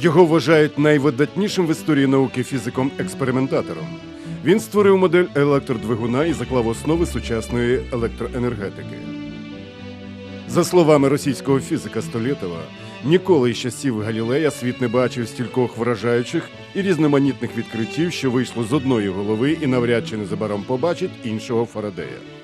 Його вважають найвидатнішим в історії науки фізиком-експериментатором. Він створив модель електродвигуна і заклав основи сучасної електроенергетики. За словами російського фізика Столєтова, ніколи із часів Галілея світ не бачив стількох вражаючих і різноманітних відкриттів, що вийшло з одної голови і навряд чи незабаром побачить іншого Фарадея.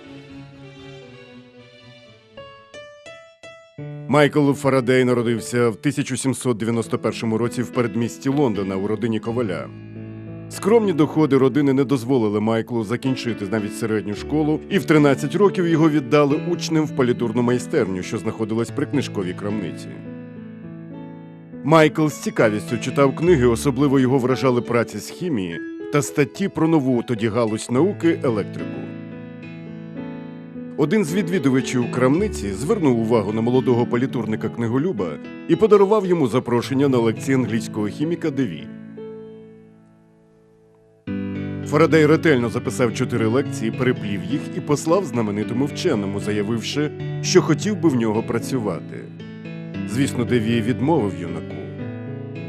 Майкл Фарадей народився в 1791 році в передмісті Лондона у родині коваля. Скромні доходи родини не дозволили Майклу закінчити навіть середню школу, і в 13 років його віддали учнем в палітурну майстерню, що знаходилась при книжковій крамниці. Майкл з цікавістю читав книги, особливо його вражали праці з хімії та статті про нову тоді галузь науки електрику. Один з відвідувачів крамниці звернув увагу на молодого палітурника книголюба і подарував йому запрошення на лекції англійського хіміка Деві. Фарадей ретельно записав чотири лекції, переплів їх і послав знаменитому вченому, заявивши, що хотів би в нього працювати. Звісно, Деві відмовив юнаку.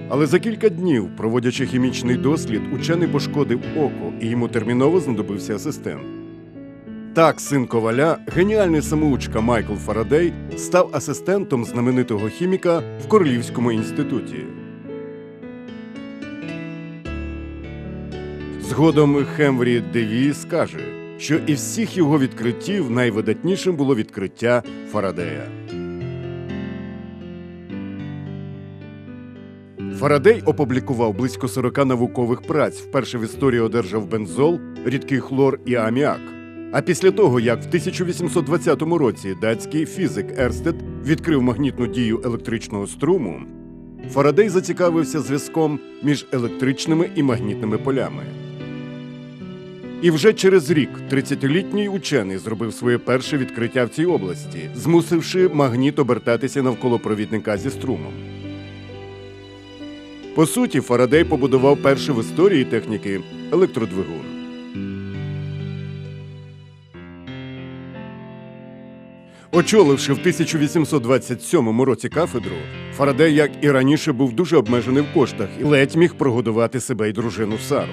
Але за кілька днів, проводячи хімічний дослід, учений пошкодив око, і йому терміново знадобився асистент. Так, син коваля, геніальний самоучка Майкл Фарадей, став асистентом знаменитого хіміка в Королівському інституті. Згодом Хемврі Деві скаже, що із всіх його відкриттів найвидатнішим було відкриття Фарадея. Фарадей опублікував близько 40 наукових праць. Вперше в історії одержав бензол, рідкий хлор і аміак. А після того, як в 1820 році датський фізик Ерстед відкрив магнітну дію електричного струму, Фарадей зацікавився зв'язком між електричними і магнітними полями. І вже через рік 30-літній учений зробив своє перше відкриття в цій області, змусивши магніт обертатися навколо провідника зі струмом. По суті, Фарадей побудував перший в історії техніки електродвигун. Очоливши в 1827 році кафедру, Фарадей, як і раніше, був дуже обмежений в коштах і ледь міг прогодувати себе й дружину Сару.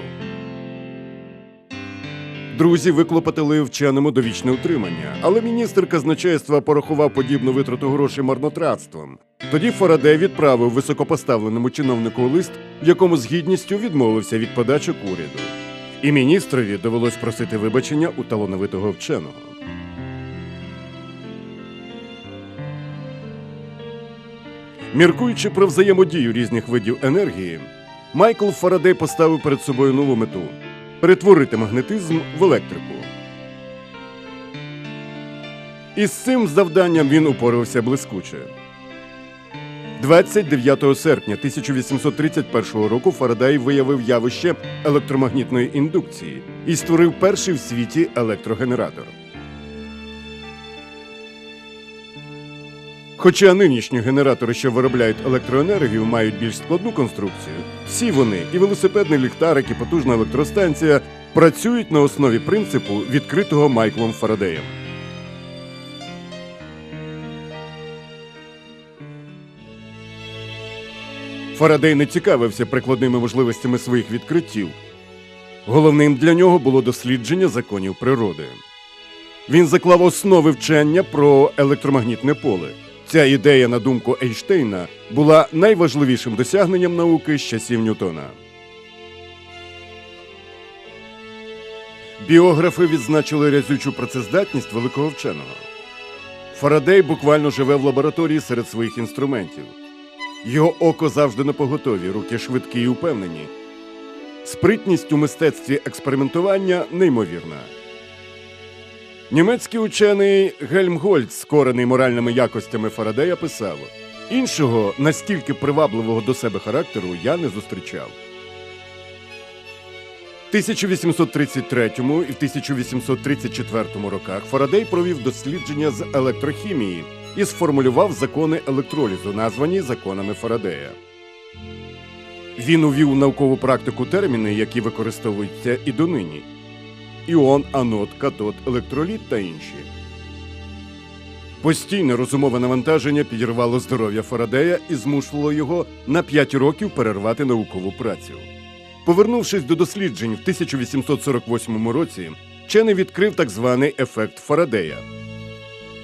Друзі виклопотали вченому довічне утримання, але міністр казначейства порахував подібну витрату грошей марнотратством. Тоді Фарадей відправив високопоставленому чиновнику лист, в якому з гідністю відмовився від подачок уряду. І міністрові довелось просити вибачення у талановитого вченого. Міркуючи про взаємодію різних видів енергії, Майкл Фарадей поставив перед собою нову мету перетворити магнетизм в електрику. І з цим завданням він упорався блискуче. 29 серпня 1831 року Фарадей виявив явище електромагнітної індукції і створив перший в світі електрогенератор. Хоча нинішні генератори, що виробляють електроенергію, мають більш складну конструкцію, всі вони і велосипедний ліхтарик, і потужна електростанція працюють на основі принципу, відкритого Майклом Фарадеєм. Фарадей не цікавився прикладними можливостями своїх відкриттів. Головним для нього було дослідження законів природи. Він заклав основи вчення про електромагнітне поле. Ця ідея, на думку Ейнштейна, була найважливішим досягненням науки з часів Ньютона. Біографи відзначили разючу працездатність великого вченого. Фарадей буквально живе в лабораторії серед своїх інструментів. Його око завжди на поготові, руки швидкі і упевнені. Спритність у мистецтві експериментування неймовірна. Німецький учений Гельмгольц, скорений моральними якостями Фарадея, писав: іншого настільки привабливого до себе характеру я не зустрічав. В 1833 і в 1834 роках Фарадей провів дослідження з електрохімії і сформулював закони електролізу, названі законами Фарадея. Він увів у наукову практику терміни, які використовуються і донині іон, анод, катод, електроліт та інші. Постійне розумове навантаження підірвало здоров'я Фарадея і змусило його на 5 років перервати наукову працю. Повернувшись до досліджень в 1848 році, вчений відкрив так званий ефект Фарадея.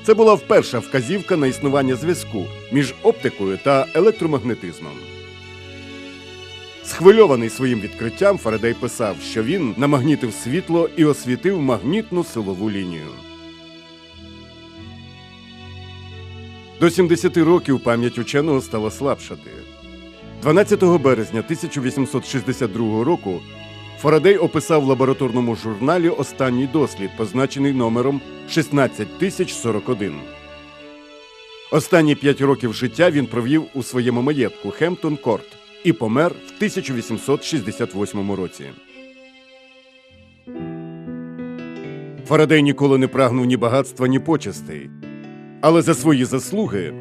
Це була вперша вказівка на існування зв'язку між оптикою та електромагнетизмом. Схвильований своїм відкриттям, Фарадей писав, що він намагнітив світло і освітив магнітну силову лінію. До 70 років пам'ять ученого стала слабшати. 12 березня 1862 року Фарадей описав в лабораторному журналі останній дослід, позначений номером 16041. Останні п'ять років життя він провів у своєму маєтку Хемптон Корт і помер в 1868 році. Фарадей ніколи не прагнув ні багатства, ні почестей. Але за свої заслуги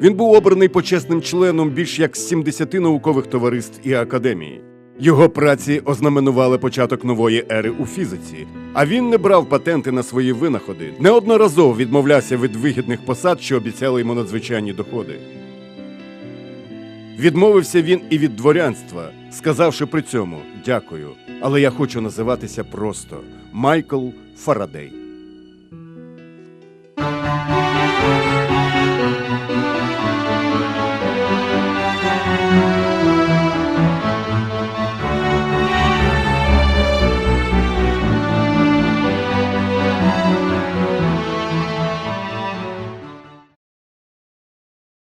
він був обраний почесним членом більш як 70 наукових товариств і академій. Його праці ознаменували початок нової ери у фізиці, а він не брав патенти на свої винаходи, неодноразово відмовлявся від вигідних посад, що обіцяли йому надзвичайні доходи. Відмовився він і від дворянства, сказавши при цьому дякую, але я хочу називатися просто Майкл Фарадей.